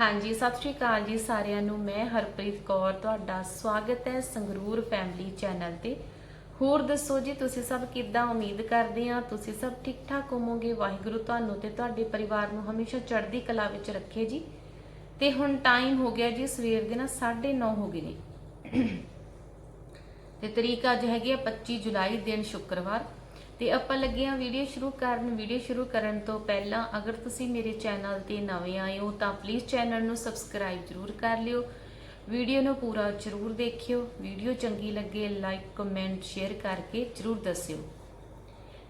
ਹਾਂਜੀ, ਸਤਿ ਸ਼੍ਰੀ ਅਕਾਲ ਜੀ ਸਾਰਿਆਂ ਨੂੰ। ਮੈਂ ਹਰਪ੍ਰੀਤ ਕੌਰ, ਤੁਹਾਡਾ ਸਵਾਗਤ ਹੈ ਸੰਗਰੂਰ ਫੈਮਿਲੀ ਚੈਨਲ ਤੇ। ਹੋਰ ਦੱਸੋ ਜੀ, ਤੁਸੀਂ ਸਭ ਕਿੱਦਾਂ ਉਮੀਦ ਕਰਦੇ ਆ ਤੁਸੀਂ ਸਭ ਠੀਕ ਠਾਕ ਹੋਵੋਗੇ? ਵਾਹਿਗੁਰੂ ਤੁਹਾਨੂੰ ਤੇ ਤੁਹਾਡੇ ਪਰਿਵਾਰ ਨੂੰ ਹਮੇਸ਼ਾ ਚੜ੍ਹਦੀ ਕਲਾ ਵਿੱਚ ਰੱਖੇ ਜੀ। ਤੇ ਹੁਣ ਟਾਈਮ ਹੋ ਗਿਆ ਜੀ, ਸਵੇਰ ਦੇ ਨਾ 9:30 ਹੋ ਗਏ ਨੇ। ਤੇ ਤਰੀਕ ਅੱਜ ਹੈਗੀ ਆ 25 ਜੁਲਾਈ, ਦਿਨ ਸ਼ੁੱਕਰਵਾਰ। ਤੇ ਆਪਾਂ ਲੱਗੇ ਆ ਵੀਡੀਓ ਸ਼ੁਰੂ ਕਰਨ। ਵੀਡੀਓ ਸ਼ੁਰੂ ਕਰਨ ਤੋਂ ਪਹਿਲਾਂ ਅਗਰ ਤੁਸੀਂ ਮੇਰੇ ਚੈਨਲ ਤੇ ਨਵੇਂ ਆਏ ਹੋ ਤਾਂ ਪਲੀਜ਼ ਚੈਨਲ ਨੂੰ ਸਬਸਕ੍ਰਾਈਬ ਜਰੂਰ ਕਰ ਲਿਓ। ਵੀਡੀਓ ਨੂੰ ਪੂਰਾ ਜਰੂਰ ਦੇਖਿਓ। ਵੀਡੀਓ ਚੰਗੀ ਲੱਗੇ ਲਾਈਕ ਕਮੈਂਟ ਸ਼ੇਅਰ ਕਰਕੇ ਜਰੂਰ ਦੱਸਿਓ।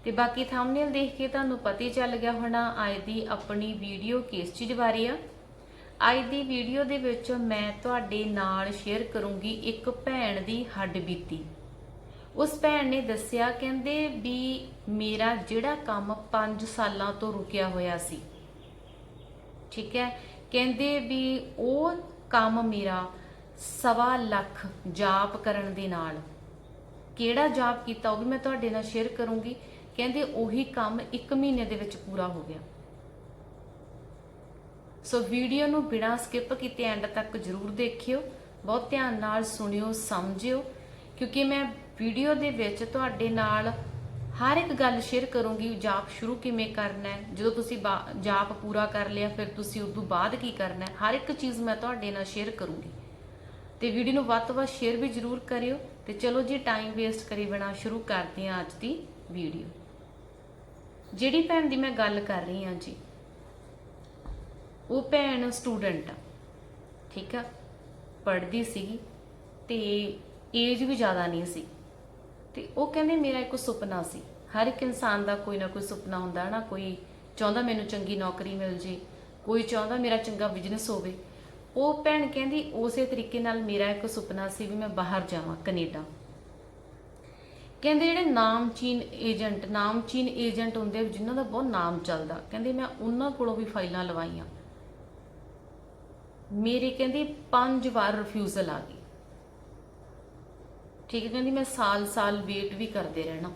ਤੇ ਬਾਕੀ ਥੰਬਨੇਲ ਦੇਖ ਕੇ ਤੁਹਾਨੂੰ ਪਤਾ ਹੀ ਚੱਲ ਗਿਆ ਹੋਣਾ, ਅੱਜ ਦੀ ਆਪਣੀ ਵੀਡੀਓ ਕਿਸ ਚੀਜ਼ ਬਾਰੇ ਆ। ਅੱਜ ਦੀ ਵੀਡੀਓ ਦੇ ਵਿੱਚ ਮੈਂ ਤੁਹਾਡੇ ਨਾਲ ਸ਼ੇਅਰ ਕਰੂੰਗੀ ਇੱਕ ਭੈਣ ਦੀ ਹੱਡ ਬੀਤੀ। ਉਸ ਭੈਣ ਨੇ ਦੱਸਿਆ, ਕਹਿੰਦੇ ਵੀ ਮੇਰਾ ਜਿਹੜਾ ਕੰਮ 5 ਸਾਲਾਂ ਤੋਂ ਰੁਕਿਆ ਹੋਇਆ ਸੀ, ਠੀਕ ਹੈ, ਕਹਿੰਦੇ ਵੀ ਉਹ ਕੰਮ ਮੇਰਾ ਸਵਾ ਲੱਖ ਜਾਪ ਕਰਨ ਦੇ ਨਾਲ। ਕਿਹੜਾ ਜਾਪ ਕੀਤਾ ਉਹ ਵੀ ਮੈਂ ਤੁਹਾਡੇ ਨਾਲ ਸ਼ੇਅਰ ਕਰੂੰਗੀ। ਕਹਿੰਦੇ ਉਹੀ ਕੰਮ 1 ਮਹੀਨੇ ਦੇ ਵਿੱਚ ਪੂਰਾ ਹੋ ਗਿਆ। ਸੋ ਵੀਡੀਓ ਨੂੰ ਬਿਨਾਂ ਸਕਿਪ ਕੀਤੇ ਐਂਡ ਤੱਕ ਜਰੂਰ ਦੇਖਿਓ, ਬਹੁਤ ਧਿਆਨ ਨਾਲ ਸੁਣਿਓ, ਸਮਝਿਓ, ਕਿਉਂਕਿ ਮੈਂ ਵੀਡੀਓ ਦੇ ਵਿੱਚ ਤੁਹਾਡੇ ਨਾਲ ਹਰ ਇੱਕ ਗੱਲ ਸ਼ੇਅਰ ਕਰੂੰਗੀ, ਜਾਪ ਸ਼ੁਰੂ ਕਿਵੇਂ ਕਰਨਾ ਹੈ, ਜਦੋਂ ਤੁਸੀਂ ਬਾ- ਜਾਪ ਪੂਰਾ ਕਰ ਲਿਆ, ਫਿਰ ਤੁਸੀਂ ਉਸ ਤੋਂ ਬਾਅਦ ਕੀ ਕਰਨਾ ਹੈ, ਹਰ ਇੱਕ ਚੀਜ਼ ਮੈਂ ਤੁਹਾਡੇ ਨਾਲ ਸ਼ੇਅਰ ਕਰੂੰਗੀ। ਤੇ ਵੀਡੀਓ ਨੂੰ ਵੱਧ ਤੋਂ ਵੱਧ ਸ਼ੇਅਰ ਵੀ ਜਰੂਰ ਕਰਿਓ, ਤੇ ਚਲੋ ਜੀ ਟਾਈਮ ਵੇਸਟ ਕਰੀ ਬਿਨਾ ਸ਼ੁਰੂ ਕਰਦੇ ਹਾਂ ਅੱਜ ਦੀ ਵੀਡੀਓ ਜਿਹੜੀ ਭੈਣ ਦੀ ਮੈਂ ਗੱਲ ਕਰ ਰਹੀ ਹਾਂ ਜੀ, ਉਹ ਭੈਣ ਸਟੂਡੈਂਟ ਆ, ਠੀਕ ਆ, ਪੜ੍ਹਦੀ ਸੀਗੀ, ਤੇ ਏਜ ਵੀ ਜ਼ਿਆਦਾ ਨਹੀਂ ਸੀ। ਤੇ ਉਹ ਕਹਿੰਦੇ ਮੇਰਾ ਇੱਕ ਸੁਪਨਾ ਸੀ। ਹਰ ਇੱਕ ਇਨਸਾਨ ਦਾ ਕੋਈ ਨਾ ਕੋਈ ਸੁਪਨਾ ਹੁੰਦਾ ਹੈ ਨਾ ਕੋਈ ਚਾਹੁੰਦਾ ਮੈਨੂੰ ਚੰਗੀ ਨੌਕਰੀ ਮਿਲ ਜੇ ਕੋਈ ਚਾਹੁੰਦਾ ਮੇਰਾ ਚੰਗਾ ਬਿਜ਼ਨਸ ਹੋਵੇ। ਉਹ ਭੈਣ ਕਹਿੰਦੀ ਉਸੇ ਤਰੀਕੇ ਨਾਲ ਮੇਰਾ ਇੱਕ ਸੁਪਨਾ ਸੀ ਵੀ ਮੈਂ ਬਾਹਰ ਜਾਵਾਂ ਕੈਨੇਡਾ। ਕਹਿੰਦੇ ਜਿਹੜੇ ਨਾਮਚੀਨ ਏਜੰਟ ਨਾਮਚੀਨ ਏਜੰਟ ਹੁੰਦੇ ਆ, ਜਿਨ੍ਹਾਂ ਦਾ ਬਹੁਤ ਨਾਮ ਚੱਲਦਾ ਕਹਿੰਦੇ ਮੈਂ ਉਹਨਾਂ ਕੋਲੋਂ ਵੀ ਫਾਈਲਾਂ ਲਵਾਈਆਂ। ਮੇਰੀ ਕਹਿੰਦੀ ਪੰਜ ਵਾਰ ਰਿਫਿਊਜ਼ਲ ਆ ਗਈ। ਠੀਕ ਹੈ, ਕਹਿੰਦੀ ਮੈਂ ਸਾਲ-ਸਾਲ ਵੇਟ ਵੀ ਕਰਦੇ ਰਹਿਣਾ।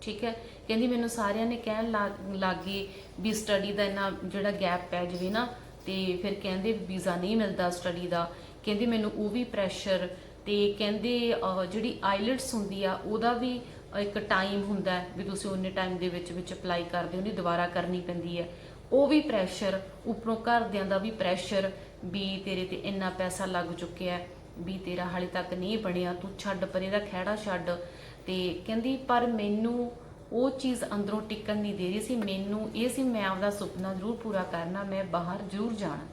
ਠੀਕ ਹੈ, ਕਹਿੰਦੀ ਮੈਨੂੰ ਸਾਰਿਆਂ ਨੇ ਕਹਿਣ ਲੱਗ- ਲੱਗੇ ਵੀ ਸਟੱਡੀ ਦਾ ਇੰਨਾ ਜਿਹੜਾ ਗੈਪ ਪੈ ਜਵੇ ਨਾ, ਤੇ ਫਿਰ ਕਹਿੰਦੇ ਵੀਜ਼ਾ ਨਹੀਂ ਮਿਲਦਾ ਸਟੱਡੀ ਦਾ। ਕਹਿੰਦੀ ਮੈਨੂੰ ਉਹ ਵੀ ਪ੍ਰੈਸ਼ਰ ਤੇ ਕਹਿੰਦੇ ਜਿਹੜੀ ਆਈਲਟਸ ਹੁੰਦੀ ਆ, ਉਹਦਾ ਵੀ ਇੱਕ ਟਾਈਮ ਹੁੰਦਾ ਵੀ ਤੁਸੀਂ ਉਹਨੇ ਟਾਈਮ ਦੇ ਵਿੱਚ ਵਿੱਚ ਅਪਲਾਈ ਕਰਦੇ ਹੋ ਨਹੀਂ ਦੁਬਾਰਾ ਕਰਨੀ ਪੈਂਦੀ ਹੈ। ਉਹ ਵੀ ਪ੍ਰੈਸ਼ਰ ਉੱਪਰੋਂ ਘਰਦਿਆਂ ਦਾ ਵੀ ਪ੍ਰੈਸ਼ਰ ਵੀ ਤੇਰੇ ਤੇ ਇੰਨਾ ਪੈਸਾ ਲੱਗ ਚੁੱਕਿਆ ਹੈ। ਵੀ ਤੇਰਾ ਹਾਲੇ ਤੱਕ ਨਹੀਂ ਬਣਿਆ, ਤੂੰ ਛੱਡ ਪਰੇ ਦਾ ਖਹਿੜਾ ਛੱਡ। ਤੇ ਕਹਿੰਦੀ, ਪਰ ਮੈਨੂੰ ਉਹ ਚੀਜ਼ ਅੰਦਰੋਂ ਟਿਕਣ ਨਹੀਂ ਦੇ ਰਹੀ ਸੀ। ਮੈਨੂੰ ਇਹ ਸੀ, ਮੈਂ ਆਪਦਾ ਸੁਪਨਾ ਜ਼ਰੂਰ ਪੂਰਾ ਕਰਨਾ, ਮੈਂ ਬਾਹਰ ਜ਼ਰੂਰ ਜਾਣਾ।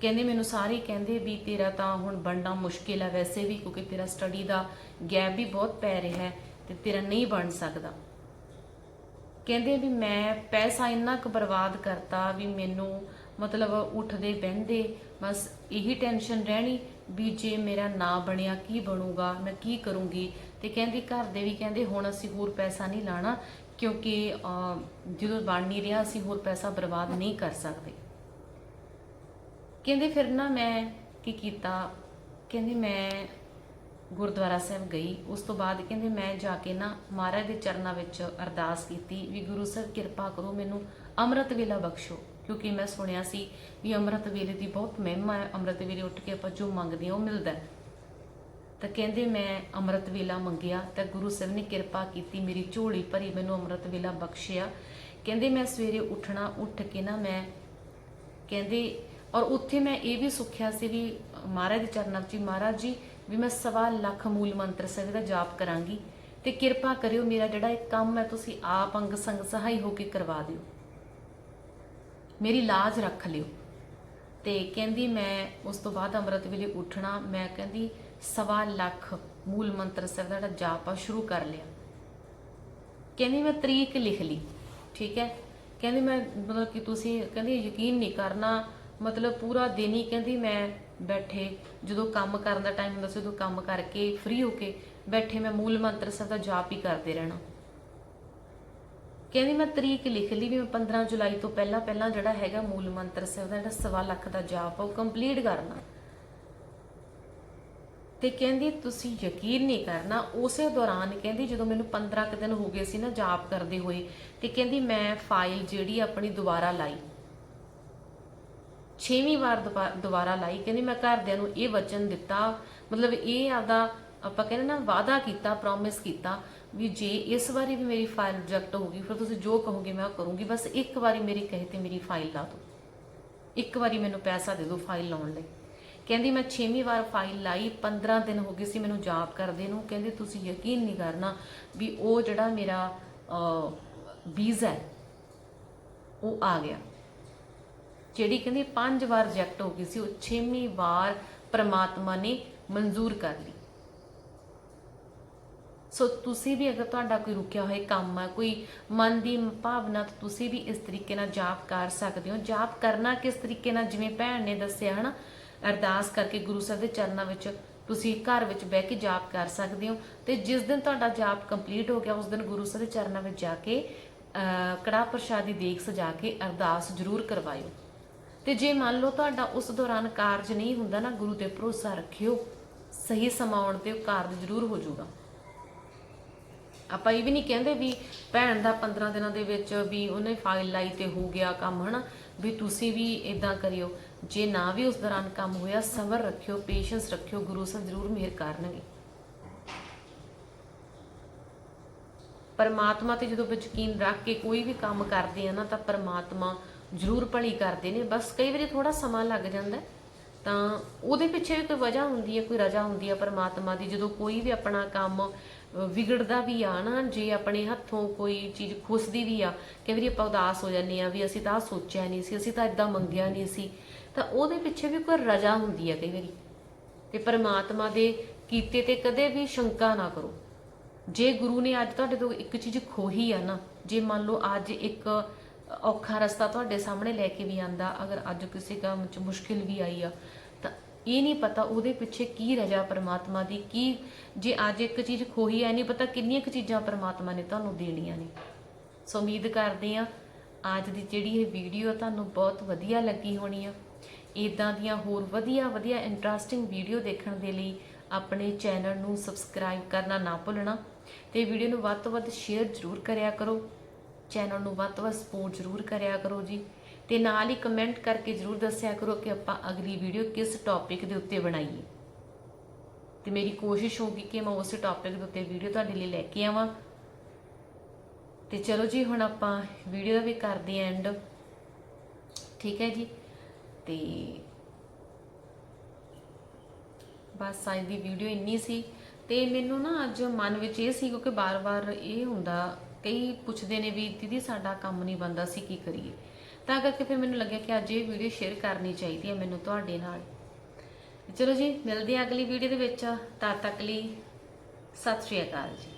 ਕਹਿੰਦੇ, ਮੈਨੂੰ ਸਾਰੇ ਕਹਿੰਦੇ ਵੀ ਤੇਰਾ ਤਾਂ ਹੁਣ ਬਣਨਾ ਮੁਸ਼ਕਿਲ ਹੈ ਵੈਸੇ ਵੀ, ਕਿਉਂਕਿ ਤੇਰਾ ਸਟੱਡੀ ਦਾ ਗੈਪ ਵੀ ਬਹੁਤ ਪੈ ਰਿਹਾ ਹੈ ਤੇ ਤੇਰਾ ਨਹੀਂ ਬਣ ਸਕਦਾ। ਕਹਿੰਦੇ ਵੀ ਮੈਂ ਪੈਸਾ ਇੰਨਾ ਕੁ ਬਰਬਾਦ ਕਰਤਾ ਵੀ ਮੈਨੂੰ ਮਤਲਬ ਉੱਠਦੇ, ਬਹਿੰਦੇ, ਬਸ ਇਹੀ ਟੈਨਸ਼ਨ ਰਹਿਣੀ ਵੀ ਜੇ ਮੇਰਾ ਨਾ ਬਣਿਆ ਕੀ ਬਣੂਗਾ, ਮੈਂ ਕੀ ਕਰੂੰਗੀ? ਤੇ ਕਹਿੰਦੀ ਘਰ ਦੇ ਵੀ ਕਹਿੰਦੇ ਹੁਣ ਅਸੀਂ ਹੋਰ ਪੈਸਾ ਨਹੀਂ ਲਾਣਾ ਕਿਉਂਕਿ ਜਦੋਂ ਬਣ ਨਹੀਂ ਰਿਹਾ ਅਸੀਂ ਹੋਰ ਪੈਸਾ ਬਰਬਾਦ ਨਹੀਂ ਕਰ ਸਕਦੇ। ਕਹਿੰਦੇ ਫਿਰ ਨਾ ਮੈਂ ਕੀ ਕੀਤਾ? ਕਹਿੰਦੀ ਮੈਂ ਗੁਰਦੁਆਰਾ ਸਾਹਿਬ ਗਈ, ਉਸ ਤੋਂ ਬਾਅਦ ਕਹਿੰਦੇ ਮੈਂ ਜਾ ਕੇ ਨਾ ਮਹਾਰਾਜ ਦੇ ਚਰਨਾਂ ਵਿੱਚ ਅਰਦਾਸ ਕੀਤੀ ਵੀ ਗੁਰੂ ਸਾਹਿਬ ਕਿਰਪਾ ਕਰੋ ਮੈਨੂੰ ਅੰਮ੍ਰਿਤ ਵੇਲਾ ਬਖਸ਼ੋ। ਕਿਉਂਕਿ ਮੈਂ ਸੁਣਿਆ ਸੀ ਵੀ ਅੰਮ੍ਰਿਤ ਵੇਲੇ ਦੀ ਬਹੁਤ ਮਹਿਮਾ ਹੈ ਅੰਮ੍ਰਿਤ ਵੇਲੇ ਉੱਠ ਕੇ ਆਪਾਂ ਜੋ ਮੰਗਦੇ ਹਾਂ ਉਹ ਮਿਲਦਾ ਹੈ। ਤਾਂ ਕਹਿੰਦੇ ਮੈਂ ਅੰਮ੍ਰਿਤ ਵੇਲਾ ਮੰਗਿਆ ਤਾਂ ਗੁਰੂ ਸਾਹਿਬ ਨੇ ਕਿਰਪਾ ਕੀਤੀ ਮੇਰੀ ਝੋਲੀ ਭਰੀ ਮੈਨੂੰ ਅੰਮ੍ਰਿਤ ਵੇਲਾ ਬਖਸ਼ਿਆ। ਕਹਿੰਦੇ ਮੈਂ ਸਵੇਰੇ ਉੱਠਣਾ ਉੱਠ ਕੇ ਨਾ ਮੈਂ ਕਹਿੰਦੇ ਔਰ ਉੱਥੇ ਮੈਂ ਇਹ ਵੀ ਸੁਖਿਆ ਸੀ ਵੀ ਮਹਾਰਾਜ ਦੇ ਚਰਨਾਂ ਵਿੱਚ ਹੀ, ਮਹਾਰਾਜ ਜੀ ਵੀ ਮੈਂ ਸਵਾ ਲੱਖ ਮੂਲ ਮੰਤਰ ਸਾਹਿਬ ਦਾ ਜਾਪ ਕਰਾਂਗੀ ਤੇ ਕਿਰਪਾ ਕਰਿਓ ਮੇਰਾ ਜਿਹੜਾ ਇਹ ਕੰਮ ਹੈ ਤੁਸੀਂ ਆਪ ਅੰਗ ਸੰਗ ਸਹਾਈ ਹੋ ਕੇ ਕਰਵਾ ਦਿਓ। ਮੇਰੀ ਲਾਜ ਰੱਖ ਲਿਓ। ਤੇ ਕਹਿੰਦੀ ਮੈਂ ਉਸ ਤੋਂ ਬਾਅਦ ਅੰਮ੍ਰਿਤ ਵੇਲੇ ਉੱਠਣਾ, ਮੈਂ ਕਹਿੰਦੀ ਸਵਾ ਲੱਖ ਮੂਲ ਮੰਤਰ ਸਾਹਿਬ ਦਾ ਜਿਹੜਾ ਜਾਪ ਆ, ਸ਼ੁਰੂ ਕਰ ਲਿਆ। ਕਹਿੰਦੀ ਮੈਂ ਤਰੀਕ ਲਿਖ ਲਈ, ਠੀਕ ਹੈ? ਕਹਿੰਦੀ ਮੈਂ ਮਤਲਬ ਕਿ ਤੁਸੀਂ ਕਹਿੰਦੀ ਯਕੀਨ ਨਹੀਂ ਕਰਨਾ, ਮਤਲਬ ਪੂਰਾ ਦਿਨ ਹੀ ਕਹਿੰਦੀ ਮੈਂ ਬੈਠੇ, ਜਦੋਂ ਕੰਮ ਕਰਨ ਦਾ ਟਾਈਮ ਹੁੰਦਾ ਸੀ ਉਦੋਂ ਕੰਮ ਕਰਕੇ ਫ੍ਰੀ ਹੋ ਕੇ ਬੈਠੇ, ਮੈਂ ਮੂਲ ਮੰਤਰ ਸਾਹਿਬ ਦਾ ਜਾਪ ਹੀ ਕਰਦੇ ਰਹਿਣਾ। ਕਹਿੰਦੀ ਮੈਂ ਤਰੀਕ ਲਿਖ ਲਈ ਵੀ ਮੈਂ 15 ਜੁਲਾਈ ਤੋਂ ਪਹਿਲਾਂ ਪਹਿਲਾਂ ਜਿਹੜਾ ਹੈਗਾ ਮੂਲ ਮੰਤਰ ਸਾਹਿਬ ਦਾ ਜਿਹੜਾ ਸਵਾ ਲੱਖ ਦਾ ਜਾਪ ਉਹ ਕੰਪਲੀਟ ਕਰਨਾ। ਤੇ ਕਹਿੰਦੀ, ਤੁਸੀਂ ਯਕੀਨ ਨਹੀਂ ਕਰਨਾ। ਉਸੇ ਦੌਰਾਨ ਕਹਿੰਦੀ, ਜਦੋਂ ਮੈਨੂੰ 15 ਕੁ ਦਿਨ ਹੋ ਗਏ ਸੀ ਨਾ ਜਾਪ ਕਰਦੇ ਹੋਏ, ਤੇ ਕਹਿੰਦੀ, ਮੈਂ ਫਾਈਲ ਜਿਹੜੀ ਆਪਣੀ ਦੁਬਾਰਾ ਲਾਈ। ਛੇਵੀਂ ਵਾਰ ਦੁਬਾ- ਦੁਬਾਰਾ ਲਾਈ। ਕਹਿੰਦੀ, ਮੈਂ ਘਰਦਿਆਂ ਨੂੰ ਇਹ ਵਚਨ ਦਿੱਤਾ। ਮਤਲਬ ਇਹ ਆਪਦਾ ਆਪਾਂ ਕਹਿੰਦੇ ਨਾ, ਵਾਅਦਾ ਕੀਤਾ ਪ੍ਰੋਮਿਸ ਕੀਤਾ ਵੀ ਜੇ ਇਸ ਵਾਰੀ ਵੀ ਮੇਰੀ ਫਾਈਲ ਰਿਜੈਕਟ ਹੋਊਗੀ, ਫਿਰ ਤੁਸੀਂ ਜੋ ਕਹੋਗੇ ਮੈਂ ਉਹ ਕਰੂੰਗੀ। ਬਸ ਇੱਕ ਵਾਰੀ ਮੇਰੀ ਕਹੇ ਤੇ ਮੇਰੀ ਫਾਈਲ ਲਾ ਦਿਓ। ਇੱਕ ਵਾਰੀ ਮੈਨੂੰ ਪੈਸਾ ਦੇ ਦਿਓ ਫਾਈਲ ਲਾਉਣ ਲਈ। ਕਹਿੰਦੀ, ਮੈਂ 6ਵੀਂ ਵਾਰ ਫਾਈਲ ਲਾਈ 15 ਦਿਨ ਹੋ ਗਏ ਸੀ ਮੈਨੂੰ ਜਾਪ ਕਰਦੇ ਨੂੰ। ਕਹਿੰਦੀ, ਤੁਸੀਂ ਯਕੀਨ ਨਹੀਂ ਕਰਨਾ ਵੀ ਉਹ ਜਿਹੜਾ ਮੇਰਾ ਵੀਜ਼ਾ ਉਹ ਆ ਗਿਆ। ਜਿਹੜੀ ਕਹਿੰਦੀ, ਪੰਜ ਵਾਰ ਰਿਜੈਕਟ ਹੋ ਗਈ ਸੀ, ਉਹ 6ਵੀਂ ਵਾਰ ਪ੍ਰਮਾਤਮਾ ਨੇ ਮਨਜ਼ੂਰ ਕਰ ਲਈ। ਸੋ ਤੁਸੀਂ ਵੀ ਅਗਰ ਤੁਹਾਡਾ ਕੋਈ ਰੁਕਿਆ ਹੋਇਆ ਕੰਮ ਹੈ ਕੋਈ ਮਨ ਦੀ ਭਾਵਨਾ ਤਾਂ ਤੁਸੀਂ ਵੀ ਇਸ ਤਰੀਕੇ ਨਾਲ ਜਾਪ ਕਰ ਸਕਦੇ ਹੋ। ਜਾਪ ਕਰਨਾ ਕਿਸ ਤਰੀਕੇ ਨਾਲ? ਜਿਵੇਂ ਭੈਣ ਨੇ ਦੱਸਿਆ ਹਨਾ? ਅਰਦਾਸ ਕਰਕੇ ਗੁਰੂ ਸਾਹਿਬ ਦੇ ਚਰਨਾਂ ਵਿੱਚ ਤੁਸੀਂ ਘਰ ਵਿੱਚ ਬਹਿ ਕੇ ਜਾਪ ਕਰ ਸਕਦੇ ਹੋ। ਤੇ ਜਿਸ ਦਿਨ ਤੁਹਾਡਾ ਜਾਪ ਕੰਪਲੀਟ ਹੋ ਗਿਆ ਉਸ ਦਿਨ ਗੁਰੂ ਸਾਹਿਬ ਦੇ ਚਰਨਾਂ ਵਿੱਚ ਜਾ ਕੇ ਅਹ, ਕੜਾਹ ਪ੍ਰਸ਼ਾਦੀ ਦੇਖ ਸਜਾ ਕੇ ਅਰਦਾਸ ਜ਼ਰੂਰ ਕਰਵਾਇਓ। ਤੇ ਜੇ ਮੰਨ ਲਓ ਤੁਹਾਡਾ ਉਸ ਦੌਰਾਨ ਕਾਰਜ ਨਹੀਂ ਹੁੰਦਾ ਨਾ ਗੁਰੂ ਤੇ ਭਰੋਸਾ ਰੱਖਿਓ ਸਹੀ ਸਮਾਂ ਆਉਣ ਤੇ ਉਹ ਕਾਰਜ ਜ਼ਰੂਰ ਹੋ ਜਾਊਗਾ। ਆਪਾਂ ਇਹ ਵੀ ਨਹੀਂ ਕਹਿੰਦੇ ਵੀ ਭੈਣ ਦਾ 15 ਦਿਨਾਂ ਦੇ ਵਿੱਚ ਵੀ ਉਹਨੇ ਫਾਈਲ ਲਾਈ ਤੇ ਹੋ ਗਿਆ ਕੰਮ, ਹਨਾ? ਵੀ ਤੁਸੀਂ ਵੀ ਇਦਾਂ ਕਰਿਓ। ਜੇ ਨਾ ਵੀ ਉਸ ਦੌਰਾਨ ਕੰਮ ਹੋਇਆ, ਸਬਰ ਰੱਖਿਓ ਪੇਸ਼ੈਂਸ ਰੱਖਿਓ, ਗੁਰੂ ਸਾਹਿਬ ਜ਼ਰੂਰ ਮਿਹਰ ਕਰਨਗੇ। ਪਰਮਾਤਮਾ ਤੇ ਜਦੋਂ ਯਕੀਨ ਰੱਖ ਕੇ ਕੋਈ ਵੀ ਕੰਮ ਕਰਦੇ ਆ ਨਾ, ਤਾਂ ਪਰਮਾਤਮਾ ਜ਼ਰੂਰ ਭਲੀ ਕਰਦੇ ਨੇ। ਬਸ ਕਈ ਵਾਰੀ ਥੋੜਾ ਸਮਾਂ ਲੱਗ ਜਾਂਦਾ, ਤਾਂ ਉਹਦੇ ਪਿੱਛੇ ਵੀ ਕੋਈ ਵਜ੍ਹਾ ਹੁੰਦੀ ਹੈ, ਕੋਈ ਰਜਾ ਹੁੰਦੀ ਹੈ ਪਰਮਾਤਮਾ ਦੀ। ਜਦੋਂ ਕੋਈ ਵੀ ਆਪਣਾ ਕੰਮ ਵਿਗੜਦਾ ਵੀ ਆ ਨਾ, ਜੇ ਆਪਣੇ ਹੱਥੋਂ ਕੋਈ ਚੀਜ਼ ਖੁੱਸਦੀ ਵੀ ਆ, ਕਈ ਵਾਰੀ ਆਪਾਂ ਉਦਾਸ ਹੋ ਜਾਂਦੇ ਆ ਵੀ ਅਸੀਂ ਤਾਂ ਸੋਚਿਆ ਨਹੀਂ ਸੀ, ਅਸੀਂ ਤਾਂ ਇਦਾਂ ਮੰਗਿਆ ਨਹੀਂ ਸੀ। ਤਾਂ ਉਹਦੇ ਪਿੱਛੇ ਵੀ ਕੋਈ ਰਜਾ ਹੁੰਦੀ ਆ ਕਈ ਵਾਰੀ। ਤੇ ਪਰਮਾਤਮਾ ਦੇ ਕੀਤੇ ਤੇ ਕਦੇ ਵੀ ਸ਼ੰਕਾ ਨਾ ਕਰੋ। ਜੇ ਗੁਰੂ ਨੇ ਅੱਜ ਤੁਹਾਡੇ ਤੋਂ ਇੱਕ ਚੀਜ਼ ਖੋਹੀ ਆ ਨਾ, ਜੇ ਮੰਨ ਲਓ ਅੱਜ ਇੱਕ ਔਖਾ ਰਸਤਾ ਤੁਹਾਡੇ ਸਾਹਮਣੇ ਲੈ ਕੇ ਵੀ ਆਂਦਾ, ਅਗਰ ਅੱਜ ਕਿਸੇ ਕੰਮ 'ਚ ਮੁਸ਼ਕਿਲ ਵੀ ਆਈ ਆ ਇਹ ਨਹੀਂ ਪਤਾ ਉਹਦੇ ਪਿੱਛੇ ਕੀ ਰਜਾ ਪਰਮਾਤਮਾ ਦੀ, ਕੀ ਜੇ ਅੱਜ ਇੱਕ ਚੀਜ਼ ਖੋਹੀ ਆ ਨਹੀਂ ਪਤਾ ਕਿੰਨੀਆਂ ਕੁ ਚੀਜ਼ਾਂ ਪਰਮਾਤਮਾ ਨੇ ਤੁਹਾਨੂੰ ਦੇਣੀਆਂ ਨੇ। ਸੋ ਉਮੀਦ ਕਰਦੇ ਆ ਅੱਜ ਦੀ ਜਿਹੜੀ ਇਹ ਵੀਡੀਓ ਤੁਹਾਨੂੰ ਬਹੁਤ ਵਧੀਆ ਲੱਗੀ ਹੋਣੀ ਆ। ਇਦਾਂ ਦੀਆਂ ਹੋਰ ਵਧੀਆ ਵਧੀਆ ਇੰਟਰਸਟਿੰਗ ਵੀਡੀਓ ਦੇਖਣ ਦੇ ਲਈ ਆਪਣੇ ਚੈਨਲ ਨੂੰ ਸਬਸਕ੍ਰਾਈਬ ਕਰਨਾ ਨਾ ਭੁੱਲਣਾ ਤੇ ਵੀਡੀਓ ਨੂੰ ਵੱਧ ਤੋਂ ਵੱਧ ਸ਼ੇਅਰ ਜ਼ਰੂਰ ਕਰਿਆ ਕਰੋ। ਚੈਨਲ ਨੂੰ ਵੱਧ ਤੋਂ ਵੱਧ ਸਪੋਰਟ ਜ਼ਰੂਰ ਕਰਿਆ ਕਰੋ ਜੀ। ਤੇ ਨਾਲ ਹੀ ਕਮੈਂਟ ਕਰਕੇ ਜ਼ਰੂਰ ਦੱਸਿਆ ਕਰੋ ਕਿ ਆਪਾਂ ਅਗਲੀ ਵੀਡੀਓ ਕਿਸ ਟੌਪਿਕ ਦੇ ਉੱਤੇ ਬਣਾਈਏ। ਤੇ ਮੇਰੀ ਕੋਸ਼ਿਸ਼ ਹੋਊਗੀ ਕਿ ਮੈਂ ਉਸ ਟੌਪਿਕ ਦੇ ਉੱਤੇ ਵੀਡੀਓ ਤੁਹਾਡੇ ਲਈ ਲੈ ਕੇ ਆਵਾਂ। ਤੇ ਚਲੋ ਜੀ, ਹੁਣ ਆਪਾਂ ਵੀਡੀਓ ਦਾ ਵੀ ਕਰਦੇ ਆਂ ਐਂਡ ਠੀਕ ਹੈ ਜੀ? ਤੇ ਬਸ ਅੱਜ ਦੀ ਵੀਡੀਓ ਇੰਨੀ ਸੀ। ਤੇ ਮੈਨੂੰ ਨਾ ਅੱਜ ਮਨ ਵਿੱਚ ਇਹ ਸੀ ਕਿਉਂਕਿ ਬਾਰ-ਬਾਰ ਇਹ ਹੁੰਦਾ, ਕਈ ਪੁੱਛਦੇ ਨੇ ਵੀ, ਦੀਦੀ, ਸਾਡਾ ਕੰਮ ਨਹੀਂ ਬੰਦਾ ਸੀ ਕੀ ਕਰੀਏ? ਤਾਂ ਕਰਕੇ ਫਿਰ ਮੈਨੂੰ ਲੱਗਿਆ ਕਿ ਅੱਜ ਇਹ ਵੀਡੀਓ ਸ਼ੇਅਰ ਕਰਨੀ ਚਾਹੀਦੀ ਹੈ ਮੈਨੂੰ ਤੁਹਾਡੇ ਨਾਲ। ਚਲੋ ਜੀ, ਮਿਲਦੇ ਹਾਂ ਅਗਲੀ ਵੀਡੀਓ ਦੇ ਵਿੱਚ। ਤਦ ਤੱਕ ਲਈ ਸਤਿ ਸ਼੍ਰੀ ਅਕਾਲ ਜੀ।